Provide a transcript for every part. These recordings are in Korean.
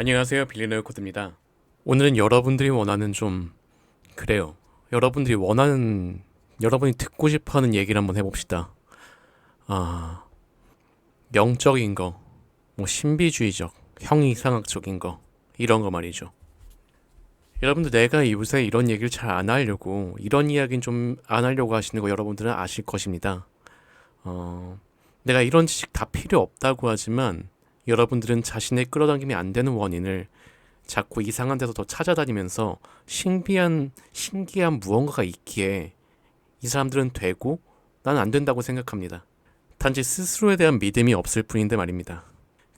안녕하세요 빌리노 코드입니다. 오늘은 여러분들이 원하는 좀 그래요. 여러분들이 원하는 여러분이 듣고 싶어 하는 얘기를 한번 해 봅시다. 아 영적인 거, 뭐 신비주의적, 형이상학적인 거 이런 거 말이죠. 여러분들 내가 요새 이런 얘기를 잘 안 하려고 이런 이야기는 좀 안 하려고 하시는 거 여러분들은 아실 것입니다. 어, 내가 이런 지식 다 필요 없다고 하지만 여러분들은 자신의 끌어당김이 안 되는 원인을 자꾸 이상한 데서 더 찾아다니면서 신비한 신기한 무언가가 있기에 이 사람들은 되고 난 안 된다고 생각합니다. 단지 스스로에 대한 믿음이 없을 뿐인데 말입니다.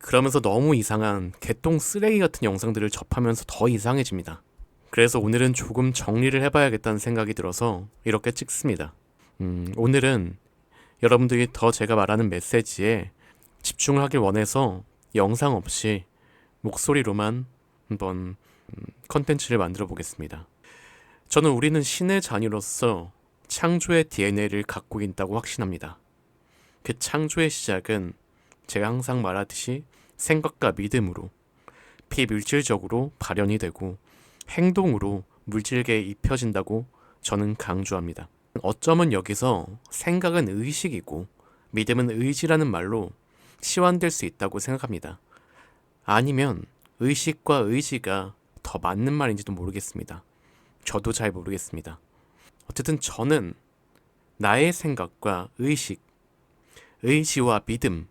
그러면서 너무 이상한 개똥 쓰레기 같은 영상들을 접하면서 더 이상해집니다. 그래서 오늘은 조금 정리를 해봐야겠다는 생각이 들어서 이렇게 찍습니다. 음, 오늘은 여러분들이 더 제가 말하는 메시지에 집중을 하길 원해서 영상 없이 목소리로만 한번 음, 컨텐츠를 만들어 보겠습니다. 저는 우리는 신의 자녀로서 창조의 DNA를 갖고 있다고 확신합니다. 그 창조의 시작은 제가 항상 말하듯이 생각과 믿음으로 비물질적으로 발현이 되고 행동으로 물질계에 입혀진다고 저는 강조합니다. 어쩌면 여기서 생각은 의식이고 믿음은 의지라는 말로 치환될 수 있다고 생각합니다. 아니면 의식과 의지가 더 맞는 말인지도 모르겠습니다. 저도 잘 모르겠습니다. 어쨌든 저는 나의 생각과 의식, 의지와 믿음,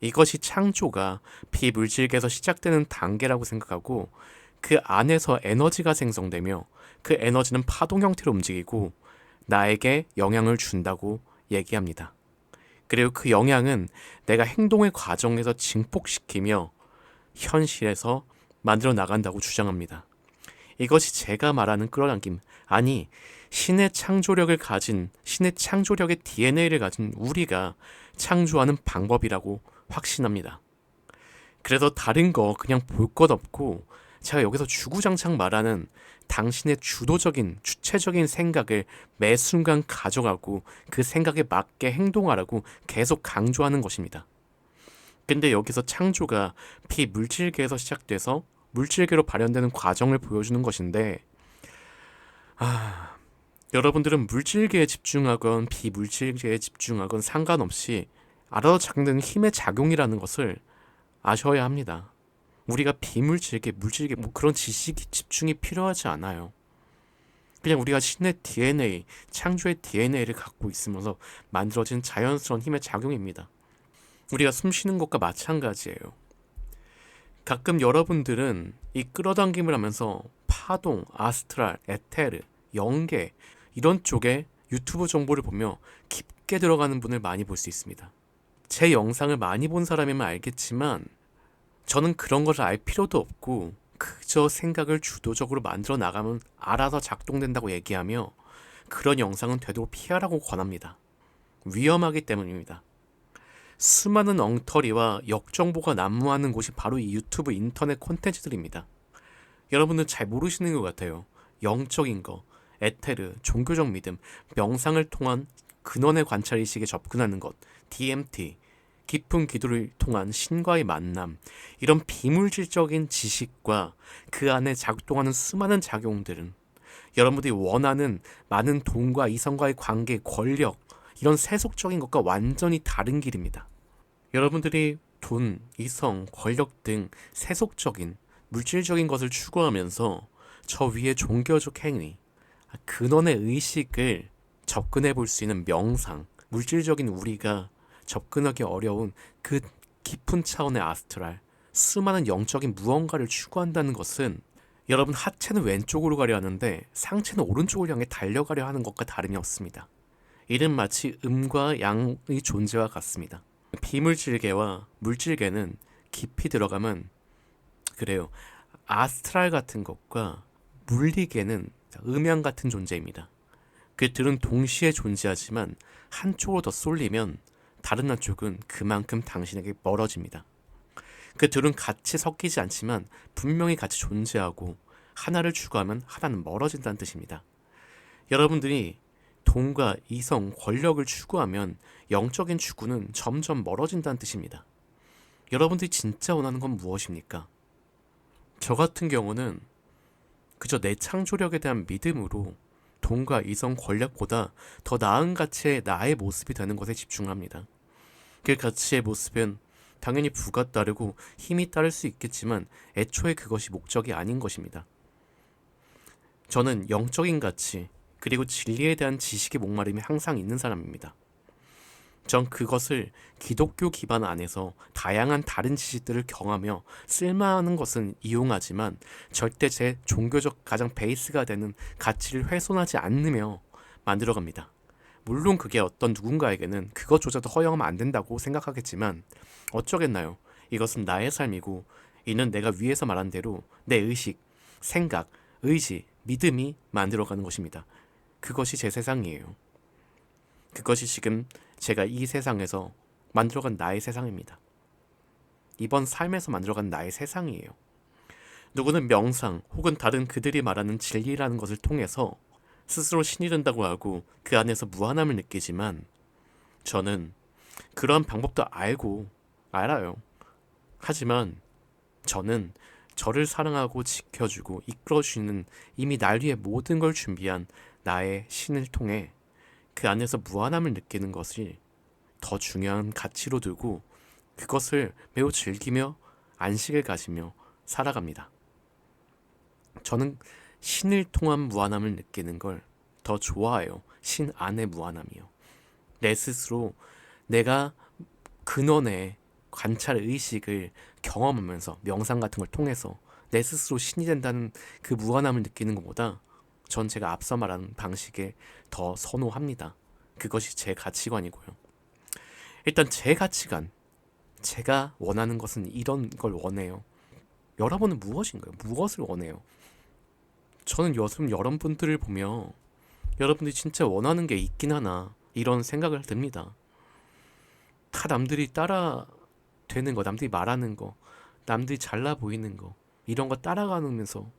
이것이 창조가 비물질계에서 시작되는 단계라고 생각하고 그 안에서 에너지가 생성되며 그 에너지는 파동 형태로 움직이고 나에게 영향을 준다고 얘기합니다. 그리고 그 영향은 내가 행동의 과정에서 증폭시키며 현실에서 만들어 나간다고 주장합니다. 이것이 제가 말하는 끌어당김, 아니, 신의 창조력을 가진, 신의 창조력의 DNA를 가진 우리가 창조하는 방법이라고 확신합니다. 그래서 다른 거 그냥 볼 것 없고 제가 여기서 주구장창 말하는 당신의 주도적인 주체적인 생각을 매 순간 가져가고 그 생각에 맞게 행동하라고 계속 강조하는 것입니다. 근데 여기서 창조가 비물질계에서 시작돼서 물질계로 발현되는 과정을 보여주는 것인데 아 여러분들은 물질계에 집중하건 비물질계에 집중하건 상관없이 알아서 작는 힘의 작용이라는 것을 아셔야 합니다. 우리가 비물질계, 물질계 뭐 그런 지식이 집중이 필요하지 않아요. 그냥 우리가 신의 DNA, 창조의 DNA를 갖고 있으면서 만들어진 자연스러운 힘의 작용입니다. 우리가 숨 쉬는 것과 마찬가지예요. 가끔 여러분들은 이 끌어당김을 하면서 파동, 아스트랄, 에테르, 영계 이런 쪽에 유튜브 정보를 보며 깊게 들어가는 분을 많이 볼 수 있습니다. 제 영상을 많이 본 사람이면 알겠지만 저는 그런 것을 알 필요도 없고 그저 생각을 주도적으로 만들어 나가면 알아서 작동된다고 얘기하며 그런 영상은 되도록 피하라고 권합니다. 위험하기 때문입니다. 수많은 엉터리와 역정보가 난무하는 곳이 바로 이 유튜브 인터넷 콘텐츠들입니다. 여러분들 잘 모르시는 것 같아요. 영적인 거, 에테르, 종교적 믿음, 명상을 통한 근원의 관찰의식에 접근하는 것, DMT, 깊은 기도를 통한 신과의 만남, 이런 비물질적인 지식과 그 안에 작동하는 수많은 작용들은 여러분들이 원하는 많은 돈과 이성과의 관계, 권력, 이런 세속적인 것과 완전히 다른 길입니다. 여러분들이 돈, 이성, 권력 등 세속적인, 물질적인 것을 추구하면서 저 위에 종교적 행위, 근원의 의식을 접근해 볼 수 있는 명상, 물질적인 우리가 접근하기 어려운 그 깊은 차원의 아스트랄, 수많은 영적인 무언가를 추구한다는 것은 여러분 하체는 왼쪽으로 가려 하는데 상체는 오른쪽을 향해 달려가려 하는 것과 다름이 없습니다. 이는 마치 음과 양의 존재와 같습니다. 비물질계와 물질계는 깊이 들어가면 그래요. 아스트랄 같은 것과 물리계는 음양 같은 존재입니다. 그 둘은 동시에 존재하지만 한쪽으로 더 쏠리면 다른 한쪽은 그만큼 당신에게 멀어집니다. 그 둘은 같이 섞이지 않지만 분명히 같이 존재하고 하나를 추구하면 하나는 멀어진다는 뜻입니다. 여러분들이 돈과 이성, 권력을 추구하면 영적인 추구는 점점 멀어진다는 뜻입니다. 여러분들이 진짜 원하는 건 무엇입니까? 저 같은 경우는 그저 내 창조력에 대한 믿음으로 돈과 이성 권력보다 더 나은 가치의 나의 모습이 되는 것에 집중합니다. 그 가치의 모습은 당연히 부가 따르고 힘이 따를 수 있겠지만 애초에 그것이 목적이 아닌 것입니다. 저는 영적인 가치 그리고 진리에 대한 지식의 목마름이 항상 있는 사람입니다. 전 그것을 기독교 기반 안에서 다양한 다른 지식들을 경하며 쓸만한 것은 이용하지만 절대 제 종교적 가장 베이스가 되는 가치를 훼손하지 않으며 만들어갑니다. 물론 그게 어떤 누군가에게는 그것조차도 허용하면 안 된다고 생각하겠지만 어쩌겠나요? 이것은 나의 삶이고 이는 내가 위에서 말한 대로 내 의식, 생각, 의지, 믿음이 만들어가는 것입니다. 그것이 제 세상이에요. 그것이 지금 제가 이 세상에서 만들어간 나의 세상입니다. 이번 삶에서 만들어간 나의 세상이에요. 누구는 명상 혹은 다른 그들이 말하는 진리라는 것을 통해서 스스로 신이 된다고 하고 그 안에서 무한함을 느끼지만 저는 그러한 방법도 알고 알아요. 하지만 저는 저를 사랑하고 지켜주고 이끌어주는 이미 날 위해 모든 걸 준비한 나의 신을 통해 그 안에서 무한함을 느끼는 것이 더 중요한 가치로 두고 그것을 매우 즐기며 안식을 가지며 살아갑니다. 저는 신을 통한 무한함을 느끼는 걸 더 좋아해요. 신 안의 무한함이요. 내 스스로 내가 근원의 관찰 의식을 경험하면서 명상 같은 걸 통해서 내 스스로 신이 된다는 그 무한함을 느끼는 것보다 전 제가 앞서 말한 방식에 더 선호합니다. 그것이 제 가치관이고요. 일단 제 가치관, 제가 원하는 것은 이런 걸 원해요. 여러분은 무엇인가요? 무엇을 원해요? 저는 요즘 여러분들을 보며 여러분들이 진짜 원하는 게 있긴 하나 이런 생각을 듭니다. 다 남들이 따라 되는 거, 남들이 말하는 거, 남들이 잘나 보이는 거 이런 거 따라가면서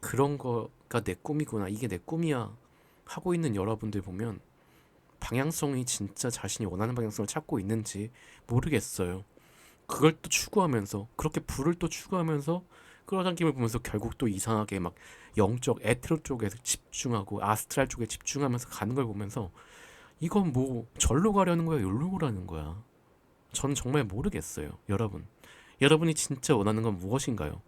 그런 거가 내 꿈이구나 이게 내 꿈이야 하고 있는 여러분들 보면 방향성이 진짜 자신이 원하는 방향성을 찾고 있는지 모르겠어요. 그걸 또 추구하면서 그렇게 불을 또 추구하면서 끌어당김을 보면서 결국 또 이상하게 막 영적 에테로 쪽에 집중하고 아스트랄 쪽에 집중하면서 가는 걸 보면서 이건 뭐 절로 가려는 거야, 여기로 가려는 거야. 저는 정말 모르겠어요, 여러분. 여러분이 진짜 원하는 건 무엇인가요?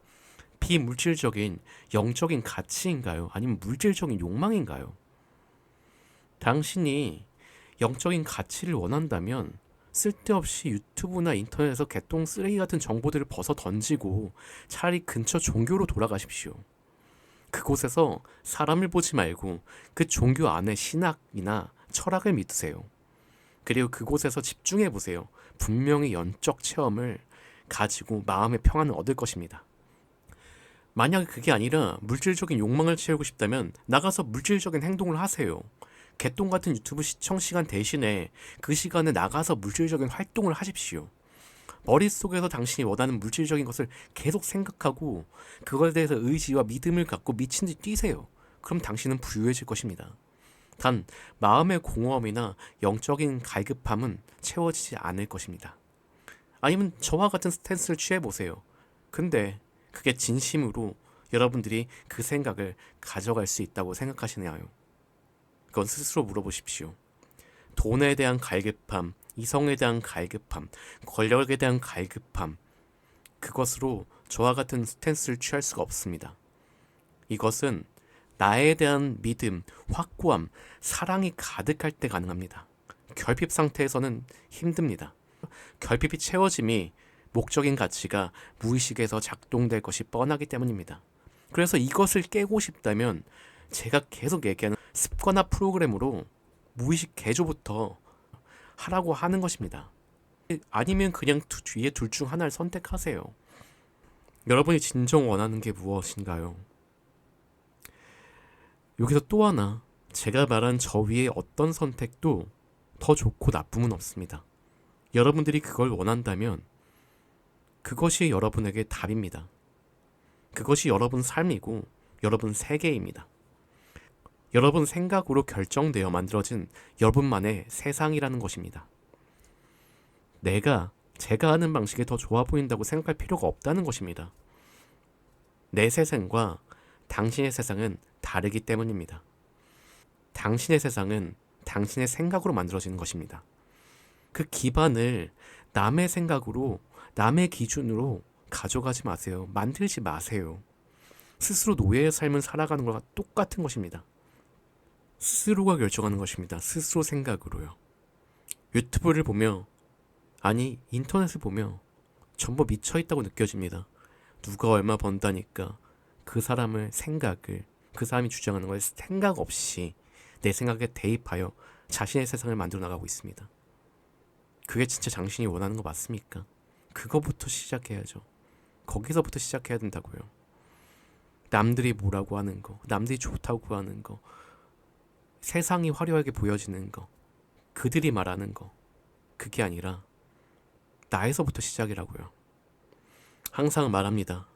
비물질적인 영적인 가치인가요? 아니면 물질적인 욕망인가요? 당신이 영적인 가치를 원한다면 쓸데없이 유튜브나 인터넷에서 개똥 쓰레기 같은 정보들을 벗어 던지고 차라리 근처 종교로 돌아가십시오. 그곳에서 사람을 보지 말고 그 종교 안에 신학이나 철학을 믿으세요. 그리고 그곳에서 집중해 보세요. 분명히 연적 체험을 가지고 마음의 평안을 얻을 것입니다. 만약에 그게 아니라 물질적인 욕망을 채우고 싶다면 나가서 물질적인 행동을 하세요. 개똥 같은 유튜브 시청 시간 대신에 그 시간에 나가서 물질적인 활동을 하십시오. 머릿속에서 당신이 원하는 물질적인 것을 계속 생각하고 그것에 대해서 의지와 믿음을 갖고 미친 듯이 뛰세요. 그럼 당신은 부유해질 것입니다. 단 마음의 공허함이나 영적인 갈급함은 채워지지 않을 것입니다. 아니면 저와 같은 스탠스를 취해 보세요. 근데 그게 진심으로 여러분들이 그 생각을 가져갈 수 있다고 생각하시나요? 그건 스스로 물어보십시오. 돈에 대한 갈급함, 이성에 대한 갈급함, 권력에 대한 갈급함, 그것으로 저와 같은 스탠스를 취할 수가 없습니다. 이것은 나에 대한 믿음, 확고함, 사랑이 가득할 때 가능합니다. 결핍 상태에서는 힘듭니다. 결핍이 채워짐이 목적인 가치가 무의식에서 작동될 것이 뻔하기 때문입니다. 그래서 이것을 깨고 싶다면 제가 계속 얘기하는 습관화 프로그램으로 무의식 개조부터 하라고 하는 것입니다. 아니면 그냥 두, 뒤에 둘 중 하나를 선택하세요. 여러분이 진정 원하는 게 무엇인가요? 여기서 또 하나 제가 말한 저 위의 어떤 선택도 더 좋고 나쁨은 없습니다. 여러분들이 그걸 원한다면 그것이 여러분에게 답입니다. 그것이 여러분 삶이고 여러분 세계입니다. 여러분 생각으로 결정되어 만들어진 여러분만의 세상이라는 것입니다. 내가 제가 하는 방식이 더 좋아 보인다고 생각할 필요가 없다는 것입니다. 내 세상과 당신의 세상은 다르기 때문입니다. 당신의 세상은 당신의 생각으로 만들어지는 것입니다. 그 기반을 남의 생각으로, 남의 기준으로 가져가지 마세요. 만들지 마세요. 스스로 노예의 삶을 살아가는 것과 똑같은 것입니다. 스스로가 결정하는 것입니다. 스스로 생각으로요. 유튜브를 보며, 아니, 인터넷을 보며 전부 미쳐있다고 느껴집니다. 누가 얼마 번다니까 그 사람을 생각을, 그 사람이 주장하는 걸 생각 없이 내 생각에 대입하여 자신의 세상을 만들어 나가고 있습니다. 그게 진짜 당신이 원하는 거 맞습니까? 그거부터 시작해야죠. 거기서부터 시작해야 된다고요. 남들이 뭐라고 하는 거, 남들이 좋다고 하는 거, 세상이 화려하게 보여지는 거, 그들이 말하는 거, 그게 아니라 나에서부터 시작이라고요. 항상 말합니다.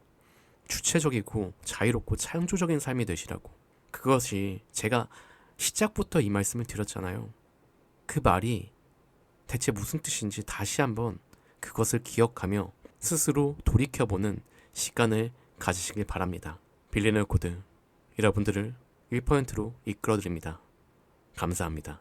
주체적이고 자유롭고 창조적인 삶이 되시라고. 그것이 제가 시작부터 이 말씀을 드렸잖아요. 그 말이 대체 무슨 뜻인지 다시 한번 그것을 기억하며 스스로 돌이켜보는 시간을 가지시길 바랍니다. 빌리너 코드 여러분들을 1%로 이끌어드립니다. 감사합니다.